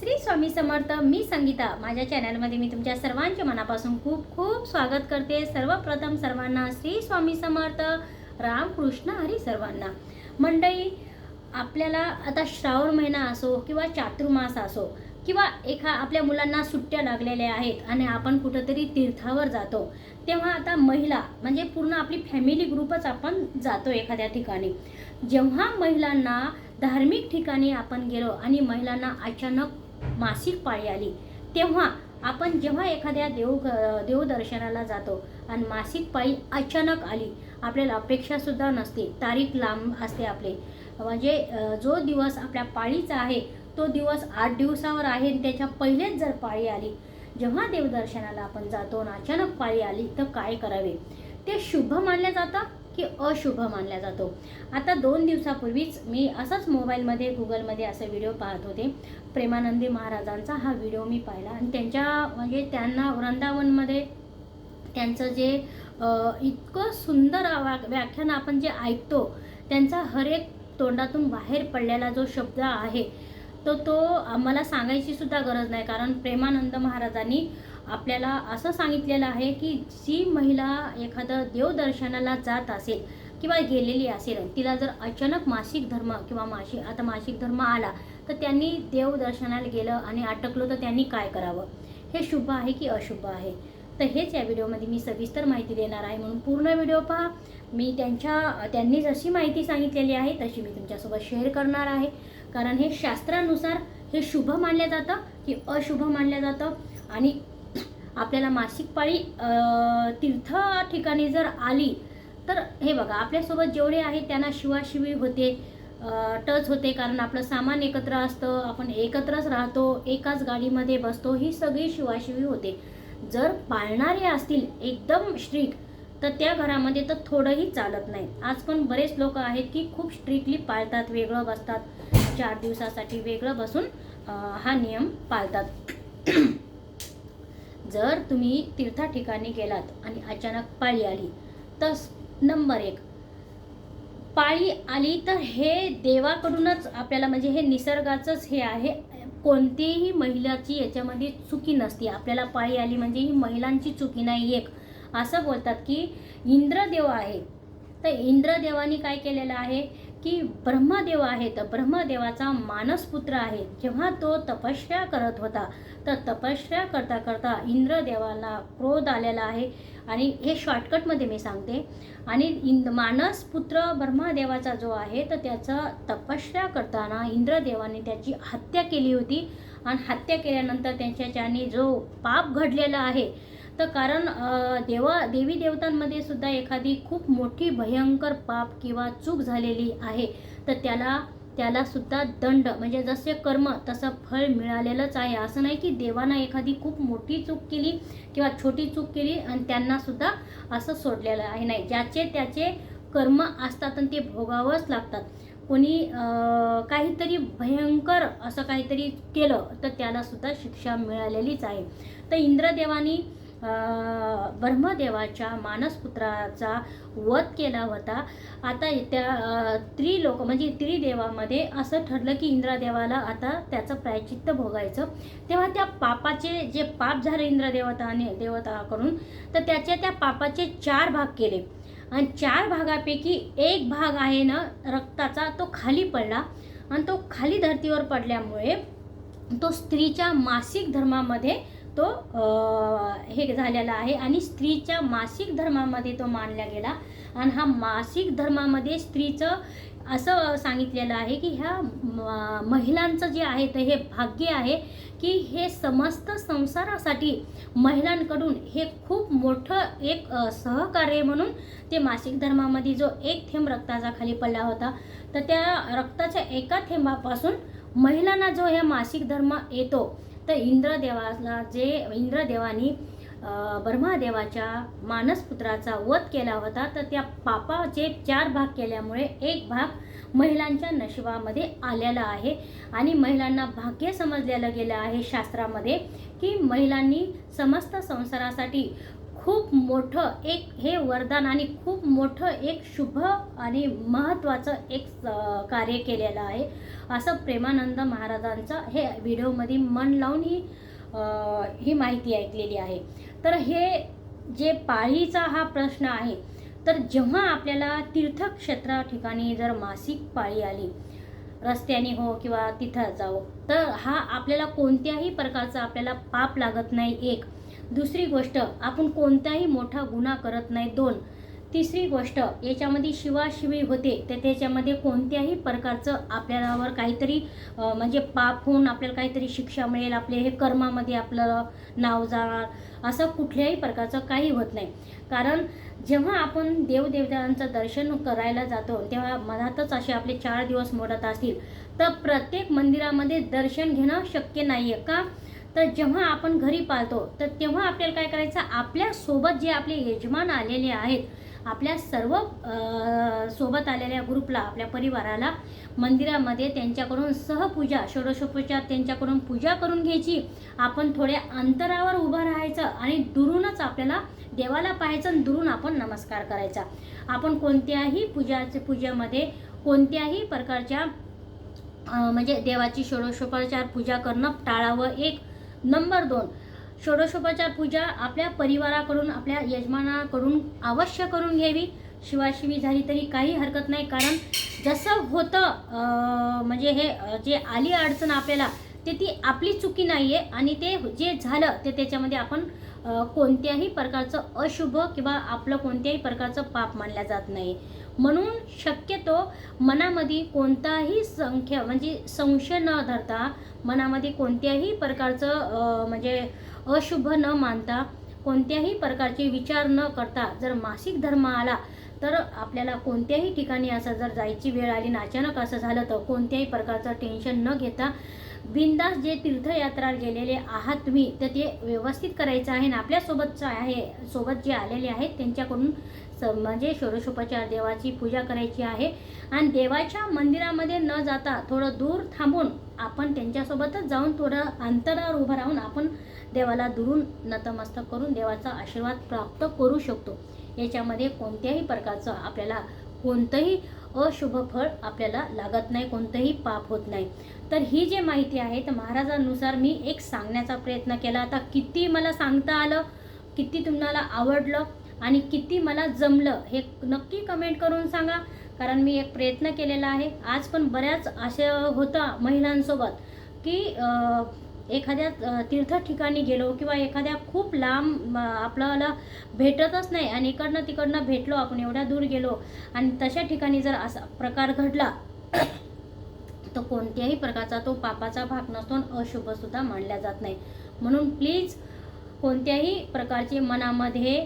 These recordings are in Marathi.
श्री स्वामी समर्थ मी संगीता. माझ्या चॅनलमध्ये मी तुमच्या सर्वांचे मनापासून खूप खूप स्वागत करते. सर्वप्रथम सर्वांना श्री स्वामी समर्थ रामकृष्ण हरी सर्वांना. मंडळी आपल्याला आता श्रावण महिना असो किंवा चातुर्मास असो किंवा एका आपल्या मुलांना सुट्ट्या लागलेल्या आहेत आणि आपण कुठंतरी तीर्थावर जातो तेव्हा आता महिला म्हणजे पूर्ण आपली फॅमिली ग्रुपच आपण जातो एखाद्या ठिकाणी. जेव्हा महिलांना धार्मिक ठिकाणी आपण गेलो आणि महिलांना अचानक मासिक पाळी आली. तेव्हा आपण जेव्हा एखाद्या देव देवदर्शनाला जातो आणि मासिक पाळी अचानक आली आपल्याला अपेक्षासुद्धा नसते. तारीख लांब असते आपले. म्हणजे जो दिवस आपल्या पाळीचा आहे तो दिवस आठ दिवसावर आहे आणि त्याच्या पहिलेच जर पाळी आली जेव्हा देवदर्शनाला आपण जातो आणि अचानक पाळी आली तर काय करावे? ते शुभ मानलं जातं की अशुभ मानला जातो. आता दोन दिवसापूर्वीच मी असंच मोबाईलमध्ये गुगलमध्ये असे व्हिडिओ पाहत होते. प्रेमानंदी महाराजांचा हा व्हिडिओ मी पाहिला. आणि त्यांच्या म्हणजे त्यांना वृंदावनमध्ये त्यांचं जे इतकं सुंदर वा- व्याख्यान आपण जे ऐकतो त्यांचा हरेक तोंडातून बाहेर पडलेला जो शब्द आहे तो तो मला सांगायची सुद्धा गरज नाही. कारण प्रेमानंद महाराजांनी आपल्याला असं सांगितलेलं आहे की जी महिला एखादं देवदर्शनाला जात असेल किंवा गेलेली असेल तिला जर अचानक मासिक धर्म किंवा मासिक आता मासिक धर्म आला तर त्यांनी देवदर्शनाला गेलं आणि अटकलो तर त्यांनी काय करावं? हे शुभ आहे की अशुभ आहे? तर हेच या व्हिडिओमध्ये मी सविस्तर माहिती देणार आहे. म्हणून पूर्ण व्हिडिओ पहा. मी त्यांच्या त्यांनी जशी माहिती सांगितलेली आहे तशी मी तुमच्यासोबत शेअर करणार आहे. कारण हे शास्त्रानुसार हे शुभ मानलं जातं की अशुभ मानलं जातं आणि आपल्याला मासिक पाळी तीर्थ ठिकाणी जर आली तर हे बघा आपल्यासोबत जेवढे आहे त्यांना शिवाशिवी होते टच होते कारण आपलं सामान एकत्र असतं आपण एकत्रच राहतो एकाच गाडीमध्ये बसतो ही सगळी शिवाशिवी होते. जर पाळणारे असतील एकदम स्ट्रिक तर त्या घरामध्ये तर थोडंही चालत नाही. आज पण बरेच लोक आहेत की खूप स्ट्रिक्टली पाळतात वेगळं बसतात चार दिवसासाठी वेगळं बसून हा नियम पाळतात. जर तुम्ही तीर्था ठिकाणी गेलात आणि अचानक पाळी आली तर नंबर एक पाळी आली तर हे देवाकडूनच आपल्याला म्हणजे हे निसर्गाचंच हे आहे. कोणतीही महिलाची याच्यामध्ये चुकी नसते. आपल्याला पाळी आली म्हणजे ही महिलांची चुकी नाही एक. असं बोलतात की इंद्रदेव आहे. तर इंद्रदेवानी काय केलेलं आहे? की ब्रह्मदेव आहेत ब्रह्मदेवाचा मानसपुत्र आहे. जेव्हा तो तपस्या करत होता तर तपस्या करता करता इंद्रदेवाला क्रोध आलेला आहे. आणि हे शॉर्टकटमध्ये मी सांगते. आणि इंद मानसपुत्र ब्रह्मदेवाचा जो आहे तर त्याचा तपस्या करताना इंद्रदेवाने त्याची हत्या केली होती. आणि हत्या केल्यानंतर त्याच्याने जो पाप घडलेला आहे तर कारण देवा देवी देवतांमध्ये सुद्धा एखादी खूप मोठी भयंकर पाप किंवा चूक झालेली आहे तर त्याला त्याला सुद्धा दंड म्हणजे जसे कर्म तसं फळ मिळालेलंच आहे. असं नाही की देवानं एखादी खूप मोठी चूक केली किंवा छोटी चूक केली आणि त्यांना सुद्धा असं सोडलेलं आहे. नाही ज्याचे त्याचे कर्म असतात आणि ते भोगावंच लागतात. कोणी काहीतरी भयंकर असं काहीतरी केलं तर त्याला सुद्धा शिक्षा मिळालेलीच आहे. तर इंद्रदेवानी ब्रह्मदेवाच्या मानसपुत्राचा वध केला होता. आता त्या त्रिलोक म्हणजे त्रिदेवामध्ये असं ठरलं की इंद्रदेवाला आता त्याचं प्रायचित्त भोगायचं. तेव्हा त्या पापाचे जे पाप झाले इंद्रदेवताने देवताकडून तर त्याच्या त्या पापाचे चार भाग केले. आणि चार भागापैकी एक भाग आहे ना रक्ताचा तो खाली पडला. आणि तो खाली धर्तीवर पडल्यामुळे तो स्त्रीच्या मासिक धर्मामध्ये तो हे झालेला आहे. आणि स्त्रीच्या मासिक धर्मामध्ये तो मानला गेला. आणि हा मासिक धर्मामध्ये स्त्रीचं असं सांगितलेलं आहे की ह्या म- महिलांचं जे आहे तर हे भाग्य आहे की हे समस्त संसारासाठी महिलांकडून हे खूप मोठं एक सहकार्य म्हणून ते मासिक धर्मामध्ये जो एक थेंब रक्ताचा खाली पडला होता तर त्या रक्ताच्या एका थेंबापासून महिलांना जो हे मासिक धर्म येतो तर इंद्रदेवाला जे इंद्रदेवानी अ, ब्रह्मादेवाच्या मानसपुत्राचा वध केला होता तर त्या पापाचे चार भाग केल्यामुळे एक भाग महिलांच्या नशिबामध्ये आलेला आहे. आणि महिलांना भाग्य समजलेलं गेलं आहे शास्त्रामध्ये की महिलांनी समस्त संसारासाठी खूप मोठं एक हे वरदान आणि खूप मोठं एक शुभ आणि महत्त्वाचं एक कार्य केलेलं आहे. असं प्रेमानंद महाराजांचं हे व्हिडिओमध्ये मन लावून ही ही माहिती ऐकलेली आहे. तर हे जे पाळीचा हा प्रश्न आहे तर जेव्हा आपल्याला तीर्थक्षेत्र ठिकाणी जर मासिक पाळी आली रस्त्याने हो किंवा तिथं जाओ तर हा आपल्याला कोणत्याही प्रकारचा आपल्याला पाप लागत नाही एक. दुसरी गोष्ट आपण कोणताही मोठा गुन्हा करत नाही दोन. तिसरी गोष्ट याच्यामध्ये शिवाशिवी होते तर त्याच्यामध्ये कोणत्याही प्रकारचं आपल्यावर काहीतरी म्हणजे पाप होऊन आपल्याला काहीतरी शिक्षा मिळेल आपले हे कर्मामध्ये आपलं नाव जाणार असं कुठल्याही प्रकारचं काही होत नाही. कारण जेव्हा आपण देवदेवतांचं दर्शन करायला जातो तेव्हा मनातच असे आपले चार दिवस मोडत असतील. तर प्रत्येक मंदिरामध्ये दर्शन घेणं शक्य नाही आहे का? तर जेव्हा आपण घरी पाळतो तर तेव्हा आपल्याला काय करायचं? आपल्यासोबत जे आपले यजमान आलेले आहेत आपल्या सर्व सोबत आलेल्या ग्रुपला आपल्या परिवाराला मंदिरामध्ये त्यांच्याकडून सहपूजा षोडशोपचार त्यांच्याकडून पूजा करून घ्यायची. आपण थोड्या अंतरावर उभं राहायचं आणि दुरूनच आपल्याला देवाला पाहायचं आणि दुरून आपण नमस्कार करायचा. आपण कोणत्याही पूजाचे पूजेमध्ये कोणत्याही प्रकारच्या म्हणजे देवाची षोडशोपचार पूजा करणं टाळावं एक नंबर दोन षोडशोपचार पूजा आपल्या परिवाराकडून आपल्या यजमानाकडून अवश्य करून घ्यावी. शिवाशिवी झाली तरी काही हरकत नाही कारण जसं होतं म्हणजे हे जे आली अडचण आपल्याला ते ती आपली चुकी नाही आहे आणि ते जे झालं ते त्याच्यामध्ये आपण कोणत्याही प्रकारचं अशुभ किंवा आपलं कोणत्याही प्रकारचं पाप मानल्या जात नाही. म्हणून शक्यतो मनामध्ये कोणताही संख्या म्हणजे संशय न धरता मनामध्ये कोणत्याही प्रकारचं म्हणजे अशुभ न मानता कोणत्याही प्रकारचे विचार न करता जर मासिक धर्म आला तर आपल्याला कोणत्याही ठिकाणी असं जर जायची वेळ आली ना अचानक असं झालं तर कोणत्याही प्रकारचं टेन्शन न घेता बिंदास जे तीर्थयात्रा गेलेले आहात तुम्ही तर ते व्यवस्थित करायचं आहे आणि आपल्यासोबतचं आहे सोबत जे आलेले आहेत त्यांच्याकडून स- म्हणजे षोडशोपचार देवाची पूजा करायची आहे. आणि देवाच्या मंदिरामध्ये न जाता थोडं दूर थांबून आपण त्यांच्यासोबतच जाऊन थोडं अंतरावर उभं राहून आपण देवाला दुरून नतमस्तक करून देवाचा आशीर्वाद प्राप्त करू शकतो. याच्यामध्ये कोणत्याही प्रकारचं आपल्याला कोणतंही अशुभ फळ आपल्याला लागत नाही कोणतंही पाप होत नाही. तर ही जी माहिती आहे तर महाराजांनुसार मी एक सांगण्याचा प्रयत्न केला. आता किती मला सांगता आलं किती तुम्हाला आवडलं आणि किती मला जमलं हे नक्की कमेंट करून सांगा. कारण मी एक प्रयत्न केलेला आहे. आज पण बऱ्याच असे होतं महिलांसोबत की एखाद्या तीर्थ ठिकाणी गेलो किंवा एखाद्या खूप लांब आपल्याला भेटतच नाही आणि इकडनं तिकडनं भेटलो आपण एवढ्या दूर गेलो आणि तशा ठिकाणी जर असा प्रकार घडला तर कोणत्याही प्रकारचा तो पापाचा भाग नसतो आणि अशुभसुद्धा मानला जात नाही. म्हणून प्लीज कोणत्याही प्रकारचे मनामध्ये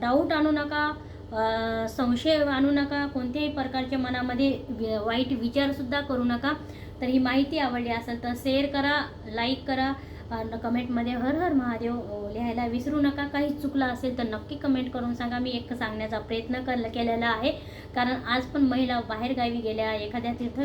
डाऊट आणू नका. संशय आणू नका कोणत्याही प्रकारच्या मनामध्ये वाईट विचारसुद्धा करू नका. तर ही माहिती आवडली असेल तर शेअर करा लाईक करा. आणि कमेंटमध्ये हर हर महादेव लिहायला विसरू नका. काही चुकलं असेल तर नक्की कमेंट करून सांगा. मी एक सांगण्याचा प्रयत्न कर केलेला आहे. कारण आज पण महिला बाहेरगावी गेल्या एखाद्या तीर्थ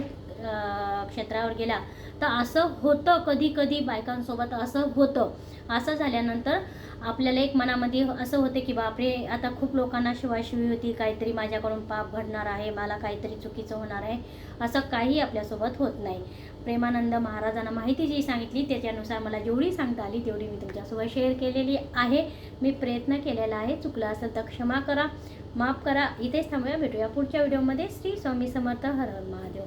क्षेत्रावर गेला तर असं होतं कधी कधी बायकांसोबत असं होतं. असं झाल्यानंतर आपल्याला एक मनामध्ये असं होते की बापरे आता खूप लोकांना शिवाशिवी होती काहीतरी माझ्याकडून पाप घडणार आहे मला काहीतरी चुकीचं होणार आहे असं काही आपल्यासोबत होत नाही. प्रेमानंद महाराजांना माहिती जी सांगितली त्याच्यानुसार मला जेवढी सांगता आली तेवढी मी तुमच्यासोबत शेअर केलेली आहे. मी प्रयत्न केलेला आहे. चुकलं असेल तर क्षमा करा माफ करा. इथेच थांबूया. भेटूया पुढच्या व्हिडिओमध्ये श्री स्वामी समर्थ हर हर महादेव.